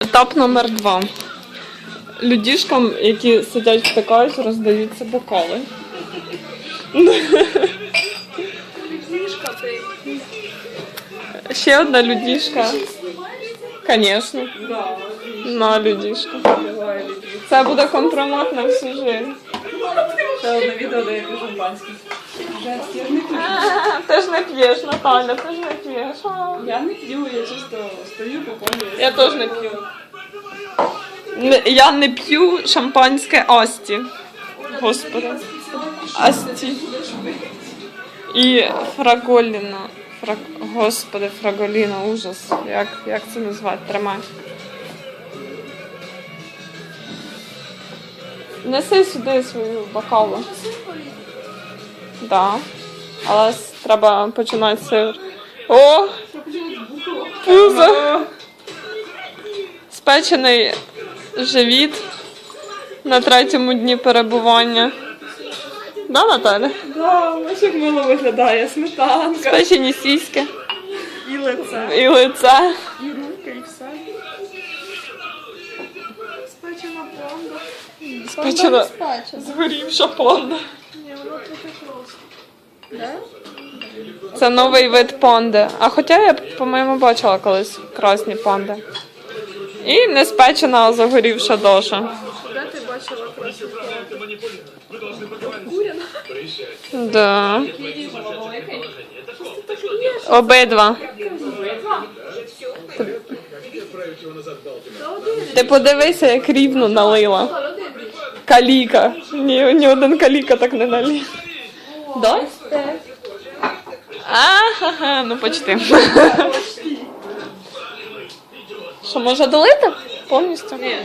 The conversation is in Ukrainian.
Етап номер два. Людішкам, які сидять втикають, роздаються бокали. Ще одна людішка. Звісно. На людішка. Це буде компромат на всю життя. Ще одне відео, де я шампанське. Ти ж не п'єш, Наталя, ти ж не п'єш. А. Я не п'ю, я чисто стою, попомню. Я теж не п'ю. Не- Я не п'ю шампанське Асті. Господи. Асті. І Фраголіна. Фраг... Господи, Фраголіна, ужас. Як, як це назвати? Тримай. Неси сюди свою бокалу. Да. Але треба починати сир. О! Пузо! Спечений живіт на третьому дні перебування. Да, Наталя? Да, ось як мило виглядає, сметанка. Спечені сіськи І лице. і лице. І руки, і все. Спечена понда. Спечена згорівша понда. Ні, воно трохи просто. Да? Це новий вид понди. А хоча я, по-моєму, бачила колись красні понди. І не спечена, а загорівша доша. Де ти бачила красиву Да. Обидва. Ти подивися, як рівно налила. Каліка. Ні, ні один каліка так не налив. Да? Ага, ну почти. Що, може долити? Повністю? Ні.